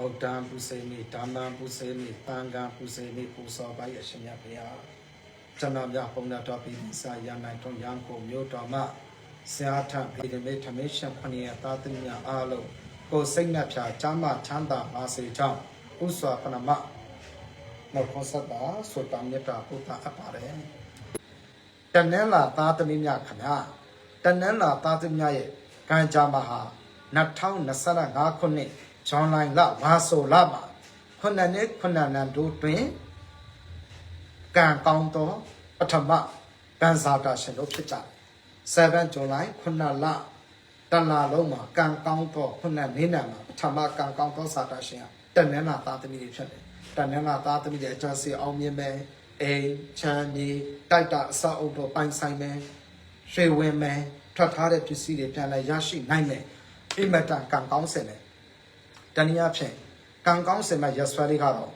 ဗုဒ္ဓံပုစေမိဓမ္မံပုစေမိသံဃံပုစေမိပူဇော်ပါ၏အရှင်မြတ်ဘုရားကျွန်တော်များပုံနာတော်ပြည်စာရနိုင်ထုံရန်ကိုမြို့တော်မှဆရာထဗေဒမေထမေရှင်ခဏရသာသမီများအားလုံးကိုယ်စိတ်နှဖြာချမ်းသာချမ်းသာပါစေကြောင်းဥစွာပနမမေခွန်ဆက်တာဆိုတမေတ္တာပုဒ်တာအပ်ပါတယ်တနင်္လာသားသမီးများခင်ဗျာတနင်္လာသားသမီးများရဲ့ကံကြမ္မာဟာ2025ခုနှစ် ဇွန်လလဝါဆိုလမှာခုနှစ်နှစ်ခုနှစ်နံတို့တွင်ကံကောင်းသောပထမကံစားတာရှင်တို့ဖြစ်ကြတယ်7ဇွန်လခုနှစ်လတလလုံးမှာကံကောင်းသောခုနှစ်နေ့နံမှာပထမကံကောင်းသောစားတာရှင်ဟာတနင်္လာသားသမီးတွေဖြစ်တယ်တနင်္လာသားသမီးတွေအကျဉ်းစီအောင်မြင်မယ်အိမ်ချမ်းမြေတိုက်တာအဆောက်အုံတို့ပိုင်ဆိုင်မယ်ရွှေဝင်မယ်ထွက်ထားတဲ့ပစ္စည်းတွေပြန်လဲရရှိနိုင်မယ်အိမ်မတန်ကံကောင်းစင်တယ် တနည်းအားဖြင့်ကံကောင်းစင်မဲ့ရက်စွဲလေးကတော့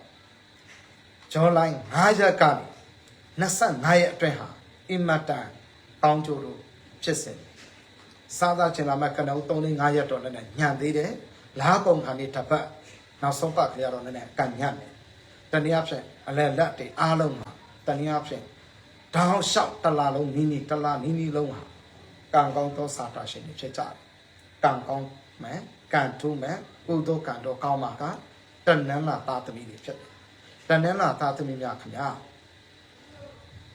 ဂျွန်လိုင်း9ရက်ကနေ25ရက်အတွင်းဟာအင်မတန်ကောင်းကျိုးတို့ဖြစ်စဉ်စားသားချင်လာမဲ့ကနဦး3 5ရက်တော့လည်းညံသေးတယ်လားပုံခါနေတစ်ပတ်နောက်ဆုံးပတ်ကလေးတော့လည်းကန်ညံ့တယ်တနည်းအားဖြင့်အလဲလက်တွေအားလုံးမှာတနည်းအားဖြင့်တောင်းလျှောက်တလာလုံးနီးနီးတလာနီးနီးလုံးဟာကံကောင်းသောစာတာရှင်တွေဖြစ်ကြတယ်ကံကောင်းမယ် ကံထုမယ်ကုသိုလ်ကံတော့ကောင်းမှာကတဏ္ဍလာသာသမီတွေဖြစ်တယ်တဏ္ဍလာသာသမီများခင်ဗျာ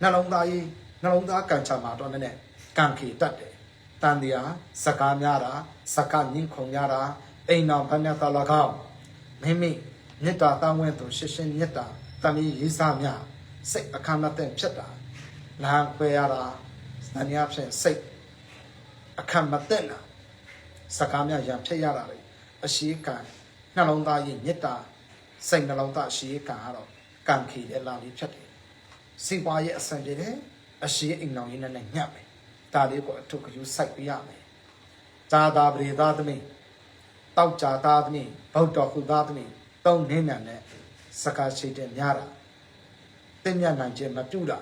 နှလုံးသားကြီးနှလုံးသားကံချမှာတော့လည်းကံခေတတ်တယ်တန်တရားစကားများတာစကားညှင်းခုန်များတာအိမ်တော်ဘဏ္ဍသာလကောင်းမိမိမေတ္တာတောင်းဝဲသူရှင်းရှင်းမေတ္တာတမီရေးစားများစိတ်အခမ်းအတဲ့ဖြစ်တာလမ်းခွဲရတာသံဃာဖြင့်စိတ်အခမ်းမတဲ့တာ စကားများရံဖြစ်ရတာလေအရှိကံနှလုံးသားရဲ့မေတ္တာစိတ်နှလုံးသားအရှိကံကတော့ကံခေတဲ့လာလေးဖြစ်တယ်စီပွားရဲ့အစံတည်းတယ်အရှိအိမ်တော်ကြီးနဲ့ညှပ်မယ်ဒါလေးကိုအထုကယူစိုက်ပြရမယ်ဇာတာပရိသသမီးတောက်ကြတာသမီးဗုဒ္ဓခုသားသမီးသုံးနင်းနံနဲ့စကားရှိတဲ့များတာတင်မြတ်နိုင်ခြင်းမပြုတာ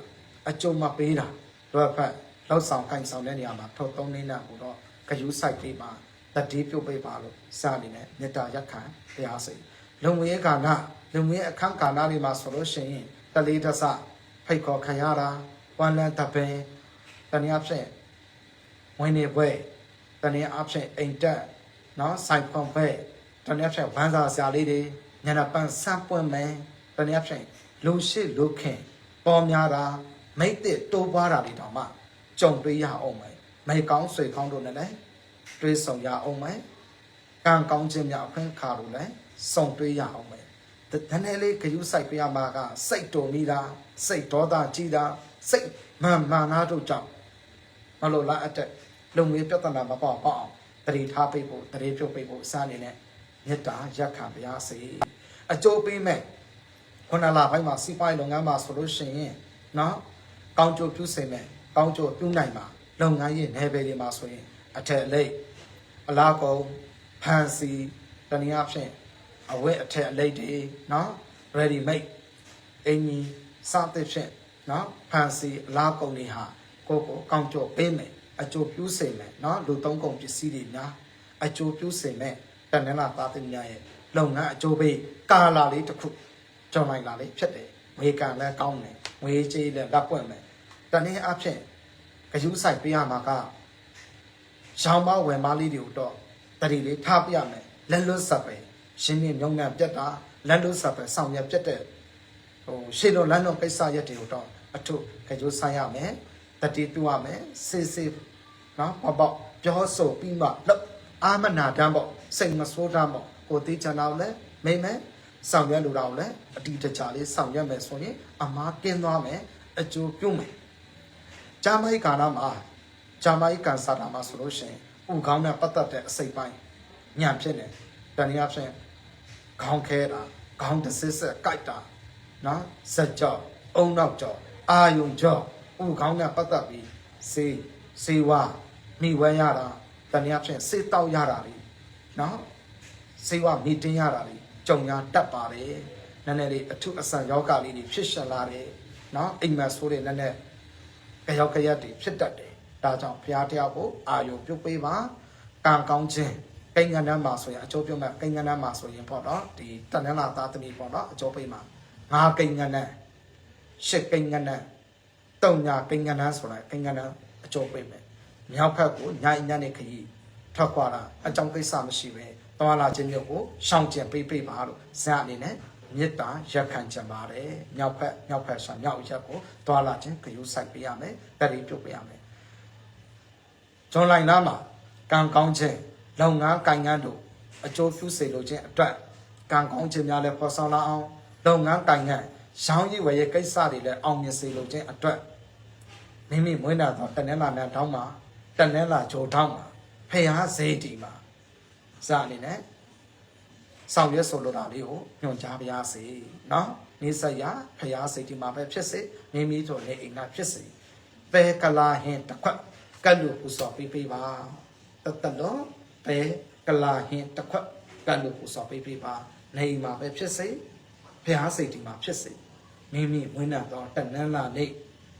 အကျုံးမပေးတာတော့ဖက်လောက်ဆောင်ကိုင်ဆောင်တဲ့နေရာမှာထုတ်သုံးနင်းနံကိုတော့ဂယူစိုက်ပေးပါ တတိပြုတ်ပေးပါလို့စအနေနဲ့မေတ္တာရက်ခံတရားစိတ်လုံငွေကာလလုံငွေအခန်းကာလတွေမှာဆိုလို့ရှိရင်တလေးတဆဖိတ်ခေါ်ခံရတာဝမ်းလန်းတပင်တနည်းအားဖြင့်ဝင်နေပွဲတနည်းအားဖြင့်အိမ်တက်နော်ဆိုင်ဖွန်ပွဲတနည်းအားဖြင့်ဝမ်းစာဆရာလေးတွေညနာပန်းစမ်းပွင့်မယ်တနည်းအားဖြင့်လူရှိလူခင်ပေါ်များတာမိတ်တစ်တိုးပွားတာတွေတောင်မှကြုံတွေ့ရအောင်မယ်မိကောင်းဆွေကောင်းတို့နဲ့လည်း တွေးဆောင်ရအောင်မယ်ကံကောင်းခြင်းများအခွင့်အခါလို့လည်းစုံတွေးရအောင်မယ်တနည်းလေးဂယုစိုက်ပြရမှာကစိတ်တုံမိတာစိတ်ဒေါသကြီးတာစိတ်မာမာနာတို့ကြောင့်မလို့လားအတက်လုံငွေပြဿနာမပေါ့ပေါ့အောင်တတိထားပိတ်ဖို့တတိပြုတ်ပိတ်ဖို့စနေနဲ့မေတ္တာရက်ခံပါရစေအကျိုးပေးမဲ့ခုနလပိုင်းမှာစီးပွားရေးလုပ်ငန်းမှာဆိုလို့ရှိရင်နော်ကောင်းကျိုးပြုစေမဲ့ကောင်းကျိုးပြုနိုင်မှာလုပ်ငန်းရေးနယ်ပယ်တွေမှာဆိုရင် အထက်အလိပ်အလားကုန်ဖန်စီတနည်းအားဖြင့်အဝတ်အထက်အလိတ်တွေနော် ready made အင်ကြီးစသဖြင့်နော်ဖန်စီအလားကုန်တွေဟာကိုယ့်ကိုကောင်းကြောပေးမယ်အကျိုးပြုစေမယ်နော်လူသုံးကုန်ပစ္စည်းတွေများအကျိုးပြုစေမယ်တဏ္ဍလာသားသမီးများရဲ့လုပ်ငန်းအကျိုးပေးကာလာလေးတစ်ခုကြောင်းလိုက်လာလေးဖြစ်တယ်ငွေကံလည်းကောင်းတယ်ငွေကြေးလည်းလက်ပွင့်မယ်တနည်းအားဖြင့်ဂယုဆိုင်ပေးရမှာက ရောင်မဝယ်မလေးတွေကိုတော့တတိလေးထားပြရမယ်လက်လွတ်ဆက်ပဲရှင်းပြမြုံငံပြတ်တာလက်လွတ်ဆက်ပဲဆောင်ရပြတ်တဲ့ဟိုရှေ့လိုလမ်းတော့ကိစ္စရက်တွေကိုတော့အထုကြိုးဆိုင်ရမယ်တတိတူရမယ်စေးစေးနော်ပေါ့ပေါ့ပြောဆိုပြီးမှလောက်အာမနာတမ်းပေါ့စိတ်မဆိုးတမ်းပေါ့ကိုသေးချင်တော့လဲမိမ့်မယ်ဆောင်ရွက်လိုတော့လဲအတီတကြလေးဆောင်ရွက်မယ်ဆိုရင်အမားကင်းသွားမယ်အကျိုးပြုမယ်ဂျာမိုက်ကာနာမှာ ဂျာမိုက်ကန်စာတာမှာဆိုလို့ရှိရင်ဥကောင်းနဲ့ပတ်သက်တဲ့အစိတ်ပိုင်းညံဖြစ်နေတနည်းအားဖြင့်ခေါင်းခဲတာခေါင်းတစ်စစ်ဆက်ကြိုက်တာနော်စက်ကြောက်အုံနောက်ကြောက်အာယုံကြောက်ဥကောင်းနဲ့ပတ်သက်ပြီးစေးစေဝါမိဝဲရတာတနည်းအားဖြင့်စေးတောက်ရတာလေနော်စေဝါမိတင်းရတာလေကြုံရတတ်ပါတယ်နည်းနည်းလေးအထုအဆန်ယောဂလေးတွေဖြစ်ရှင်လာတယ်နော်အိမ်မက်ဆိုးတွေနည်းနည်းကြရောက်ကြရက်တွေဖြစ်တတ်တယ်။ ဒါကြောင့်ဘုရားတရားကိုအာယုံပြုတ်ပေးပါကံကောင်းခြင်းဂကိန်းကဏ္ဍမှာဆိုရင်အကျိုးပြုမဲ့ကိန်းကဏ္ဍမှာဆိုရင်ပေါ့နော်ဒီတဏ္ဍလာသားသမီးပေါ့နော်အကျိုးပေးမှာငါကိန်းကဏ္ဍရှစ်ကိန်းကဏ္ဍတုံညာကိန်းကဏ္ဍဆိုတာကိန်းကဏ္ဍအကျိုးပေးမယ်မြောက်ဖက်ကိုညာညနေခရီးထွက်ခွာတာအကြောင်းကိစ္စမရှိပဲသွားလာခြင်းမျိုးကိုရှောင်ကျဉ်ပေးပေးပါလို့ဇာတ်အနေနဲ့မေတ္တာရက်ခံကြပါတယ်မြောက်ဖက်မြောက်ဖက်ဆိုမြောက်ရက်ကိုသွားလာခြင်းခရူးဆိုင်ပေးရမယ်တတိပြုတ်ပေးရမယ် ဇွန်လိုင်လာမှာကံကောင်းခြင်းလုပ်ငန်းကိုင်ငန်းတို့အကျိုးပြုစေလိုခြင်းအတွက်ကံကောင်းခြင်းများလည်းဖော်ဆောင်လာအောင်လုပ်ငန်းကိုင်ငန်းရောင်းရည်ဝယ်ရဲ့ကိစ္စတွေလည်းအောင်မြင်စေလိုခြင်းအတွက်မိမိမွေးနာသောတနင်္လာနေ့တောင်းမှာတနင်္လာဂျိုတောင်းမှာဖျားစေတီမှာစအနေနဲ့ဆောင်ရွက်ဆိုလိုတာလေးကိုညွှန်ကြားပါရစေเนาะနေဆက်ရဖျားစေတီမှာပဲဖြစ်စေမိမိတို့နေအိမ်ကဖြစ်စေပဲကလာဟင်တစ်ခွက် ကတ်လို့ပူစော်ပေးပေးပါတတ်တလို့ပဲကလာဟင်တစ်ခွက်ကတ်လို့ပူစော်ပေးပေးပါနေအိမ်မှာပဲဖြစ်စေဖျားစေတီမှာဖြစ်စေမိမိဝိညာဉ်တော်တဏ္ဍလာနေ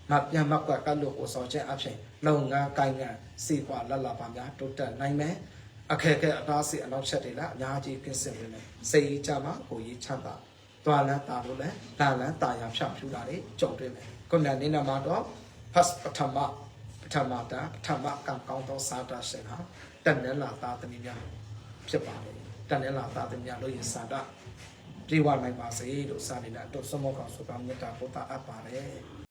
မပြန်မကွက်ကတ်လို့ပူစော်ခြင်းအဖြစ်လုံငန်းကိုင်ငန်းစီပွားလတ်လာပါများတိုးတက်နိုင်မယ်အခက်အခဲအသားစီအနောက်ချက်တွေလည်းအများကြီးပြင်ဆင်နေတယ်စိတ်ကြမှာကိုကြီးချမ်းသာတွာလန်းတာလို့လည်းလာလန်းတာယာဖြောက်ဖြူတာတွေကြုံတွေ့မယ်ခုနနေနမှာတော့ first ပထမပ ထမတာပထမကံကောင်းသောစာတာရှင်ဟာတန်နဲ့လာတာသမီးများဖြစ်ပါတယ်တန်နဲ့လာတာသမီးများလို့ရင်စာတာပြေဝနိုင်ပါစေလို့စာနေတာတော့စမောကောင်ဆိုကမေတ္တာပို့တာအပ်ပါတယ်